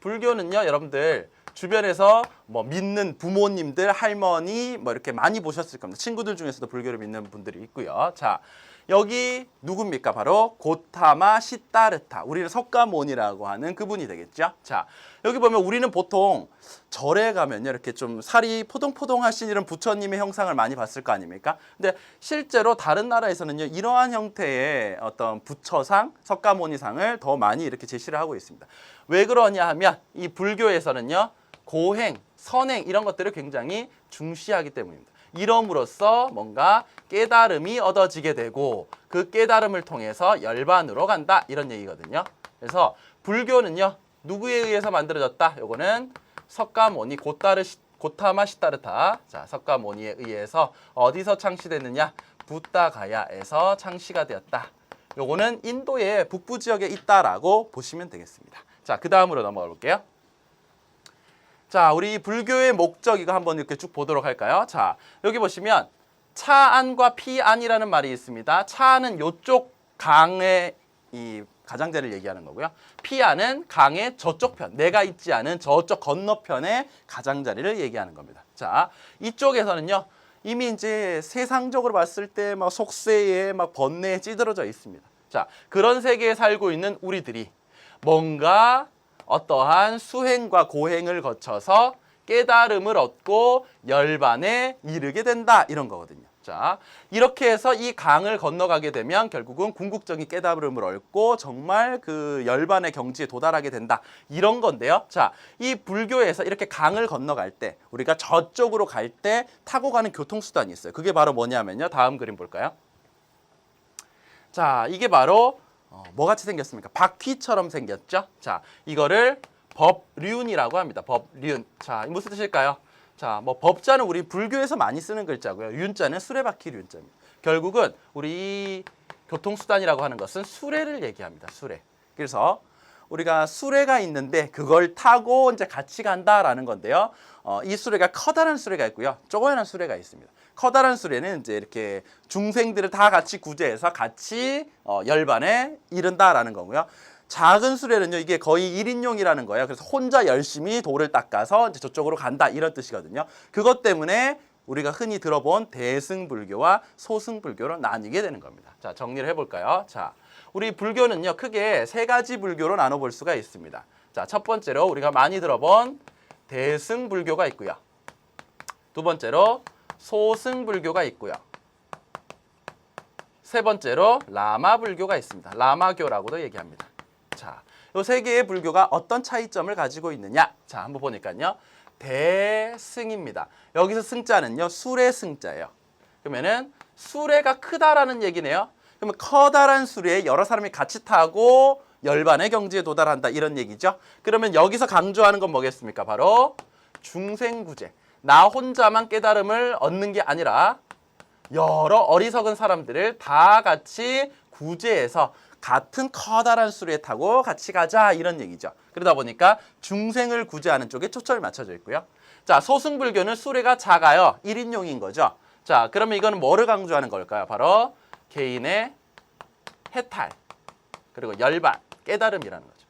불교는요, 여러분들 주변에서 뭐 믿는 부모님들, 할머니 뭐 이렇게 많이 보셨을 겁니다. 친구들 중에서도 불교를 믿는 분들이 있고요. 자, 여기 누굽니까? 바로 고타마 시타르타. 우리는 석가모니라고 하는 그분이 되겠죠. 자, 여기 보면 우리는 보통 절에 가면요. 이렇게 좀 살이 포동포동하신 이런 부처님의 형상을 많이 봤을 거 아닙니까? 근데 실제로 다른 나라에서는요. 이러한 형태의 어떤 부처상, 석가모니상을 더 많이 이렇게 제시를 하고 있습니다. 왜 그러냐 하면 이 불교에서는요. 고행, 선행 이런 것들을 굉장히 중시하기 때문입니다. 이럼으로써 뭔가 깨달음이 얻어지게 되고 그 깨달음을 통해서 열반으로 간다 이런 얘기거든요. 그래서 불교는요 누구에 의해서 만들어졌다? 요거는 석가모니 고타르 시- 고타마 시타르타 자 석가모니에 의해서 어디서 창시됐느냐? 부다가야에서 창시가 되었다. 요거는 인도의 북부 지역에 있다라고 보시면 되겠습니다. 자, 그 다음으로 넘어가 볼게요. 자, 우리 불교의 목적 이거 한번 이렇게 쭉 보도록 할까요? 자, 여기 보시면 차 안과 피 안이라는 말이 있습니다. 차안은 요쪽 강의 이 가장자리를 얘기하는 거고요. 피 안은 강의 저쪽 편, 내가 있지 않은 저쪽 건너편의 가장자리를 얘기하는 겁니다. 자, 이쪽에서는요. 이미 이제 세상적으로 봤을 때 막 속세에 막 번뇌에 찌들어져 있습니다. 자, 그런 세계에 살고 있는 우리들이 뭔가 어떠한 수행과 고행을 거쳐서 깨달음을 얻고 열반에 이르게 된다 이런 거거든요. 자, 이렇게 해서 이 강을 건너가게 되면 결국은 궁극적인 깨달음을 얻고 정말 그 열반의 경지에 도달하게 된다. 이런 건데요. 자, 이 불교에서 이렇게 강을 건너갈 때 우리가 저쪽으로 갈 때 타고 가는 교통수단이 있어요. 그게 바로 뭐냐면요. 다음 그림 볼까요? 자, 이게 바로 어, 뭐같이 생겼습니까? 바퀴처럼 생겼죠? 자, 이거를 법륜이라고 합니다. 법륜. 자, 이 무슨 뜻일까요? 자, 뭐 법자는 우리 불교에서 많이 쓰는 글자고요. 윤자는 수레바퀴 윤자입니다. 결국은 우리 이 교통수단이라고 하는 것은 수레를 얘기합니다. 수레. 그래서 우리가 수레가 있는데 그걸 타고 이제 같이 간다라는 건데요. 어, 이 수레가 커다란 수레가 있고요. 조그만한 수레가 있습니다. 커다란 수레는 이제 이렇게 중생들을 다 같이 구제해서 같이 어, 열반에 이른다라는 거고요. 작은 수레는요, 이게 거의 1인용이라는 거예요. 그래서 혼자 열심히 돌을 닦아서 이제 저쪽으로 간다 이런 뜻이거든요. 그것 때문에 우리가 흔히 들어본 대승불교와 소승불교로 나뉘게 되는 겁니다. 자, 정리를 해볼까요? 자, 우리 불교는요, 크게 세 가지 불교로 나눠볼 수가 있습니다. 자, 첫 번째로 우리가 많이 들어본 대승불교가 있고요. 두 번째로 소승불교가 있고요. 세 번째로 라마불교가 있습니다. 라마교라고도 얘기합니다. 자, 요세 개의 불교가 어떤 차이점을 가지고 있느냐? 자, 한번 보니까요. 대승입니다. 여기서 승자는요. 수레 승자예요. 그러면은 수레가 크다라는 얘기네요. 그러면 커다란 수레에 여러 사람이 같이 타고 열반의 경지에 도달한다 이런 얘기죠. 그러면 여기서 강조하는 건 뭐겠습니까? 바로 중생구제. 나 혼자만 깨달음을 얻는 게 아니라 여러 어리석은 사람들을 다 같이 구제해서 같은 커다란 수레 타고 같이 가자 이런 얘기죠. 그러다 보니까 중생을 구제하는 쪽에 초점이 맞춰져 있고요. 자, 소승불교는 수레가 작아요. 1인용인 거죠. 자, 그러면 이거는 뭐를 강조하는 걸까요? 바로 개인의 해탈 그리고 열반, 깨달음이라는 거죠.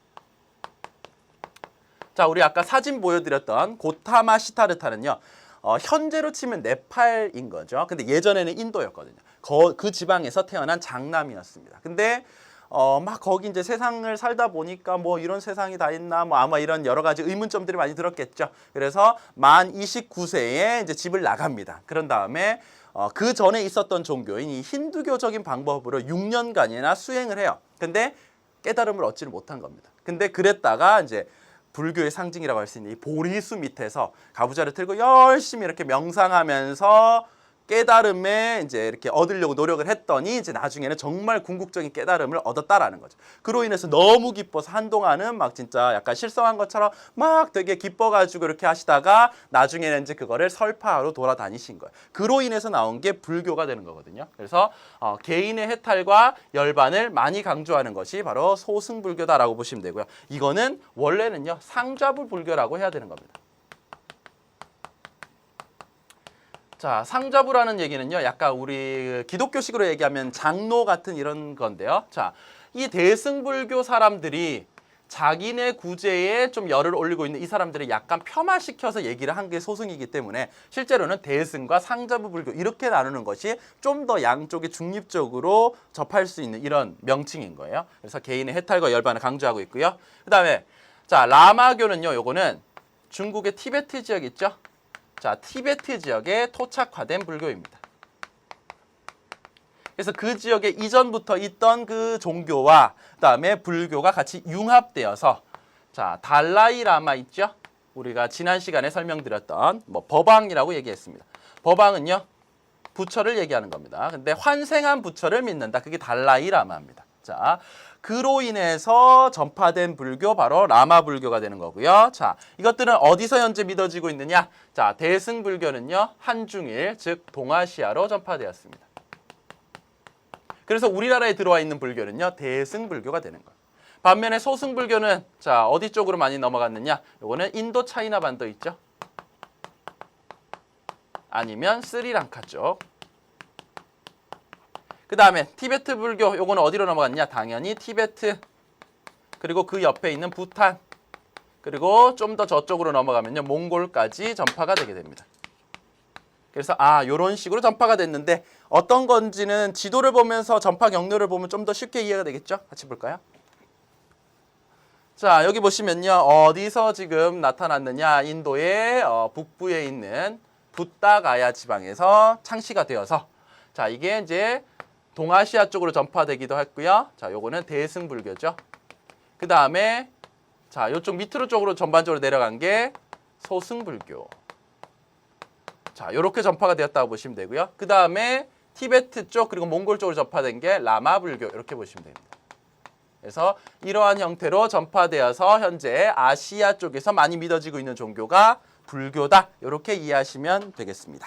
자, 우리 아까 사진 보여드렸던 고타마 시타르타는요. 어, 현재로 치면 네팔인 거죠. 근데 예전에는 인도였거든요. 거, 그 지방에서 태어난 장남이었습니다. 근데 어, 막 거기 이제 세상을 살다 보니까 뭐 이런 세상이 다 있나 뭐 아마 이런 여러 가지 의문점들이 많이 들었겠죠. 그래서 만 29세에 이제 집을 나갑니다. 그런 다음에 어, 그 전에 있었던 종교인 이 힌두교적인 방법으로 6년간이나 수행을 해요. 근데 깨달음을 얻지를 못한 겁니다. 근데 그랬다가 이제 불교의 상징이라고 할 수 있는 이 보리수 밑에서 가부좌를 틀고 열심히 이렇게 명상하면서 깨달음에 이제 이렇게 얻으려고 노력을 했더니 이제 나중에는 정말 궁극적인 깨달음을 얻었다라는 거죠. 그로 인해서 너무 기뻐서 한동안은 막 진짜 약간 실성한 것처럼 막 되게 기뻐가지고 이렇게 하시다가 나중에는 이제 그거를 설파하러 돌아다니신 거예요. 그로 인해서 나온 게 불교가 되는 거거든요. 그래서 어, 개인의 해탈과 열반을 많이 강조하는 것이 바로 소승불교다라고 보시면 되고요. 이거는 원래는요 상좌부 불교라고 해야 되는 겁니다. 자, 상자부라는 얘기는요, 약간 우리 기독교식으로 얘기하면 장로 같은 이런 건데요. 자, 이 대승불교 사람들이 자기네 구제에 좀 열을 올리고 있는 이 사람들을 약간 폄하시켜서 얘기를 한 게 소승이기 때문에 실제로는 대승과 상자부 불교 이렇게 나누는 것이 좀 더 양쪽이 중립적으로 접할 수 있는 이런 명칭인 거예요. 그래서 개인의 해탈과 열반을 강조하고 있고요. 그다음에 자 라마교는요. 요거는 중국의 티베트 지역 있죠? 자 티베트 지역에 토착화된 불교입니다. 그래서 그 지역에 이전부터 있던 그 종교와 그다음에 불교가 같이 융합되어서 자 달라이 라마 있죠? 우리가 지난 시간에 설명드렸던 뭐 법왕이라고 얘기했습니다. 법왕은요 부처를 얘기하는 겁니다. 근데 환생한 부처를 믿는다. 그게 달라이 라마입니다. 자 그로 인해서 전파된 불교 바로 라마 불교가 되는 거고요. 자 이것들은 어디서 현재 믿어지고 있느냐? 자 대승 불교는요 한중일 즉 동아시아로 전파되었습니다. 그래서 우리나라에 들어와 있는 불교는요 대승 불교가 되는 거예요. 반면에 소승 불교는 자 어디 쪽으로 많이 넘어갔느냐? 요거는 인도 차이나 반도 있죠. 아니면 스리랑카 쪽. 그 다음에 티베트 불교 요거는 어디로 넘어갔냐? 당연히 티베트 그리고 그 옆에 있는 부탄 그리고 좀 더 저쪽으로 넘어가면요 몽골까지 전파가 되게 됩니다. 그래서 아 요런 식으로 전파가 됐는데 어떤 건지는 지도를 보면서 전파 경로를 보면 좀 더 쉽게 이해가 되겠죠? 같이 볼까요? 자 여기 보시면요 어디서 지금 나타났느냐 인도의 어, 북부에 있는 붓다가야 지방에서 창시가 되어서 자 이게 이제 동아시아 쪽으로 전파되기도 했고요 자 요거는 대승불교죠 그 다음에 자 요쪽 밑으로 쪽으로 전반적으로 내려간 게 소승불교 자 요렇게 전파가 되었다고 보시면 되고요 그 다음에 티베트 쪽 그리고 몽골 쪽으로 전파된 게 라마불교 이렇게 보시면 됩니다. 그래서 이러한 형태로 전파되어서 현재 아시아 쪽에서 많이 믿어지고 있는 종교가 불교다. 이렇게 이해하시면 되겠습니다.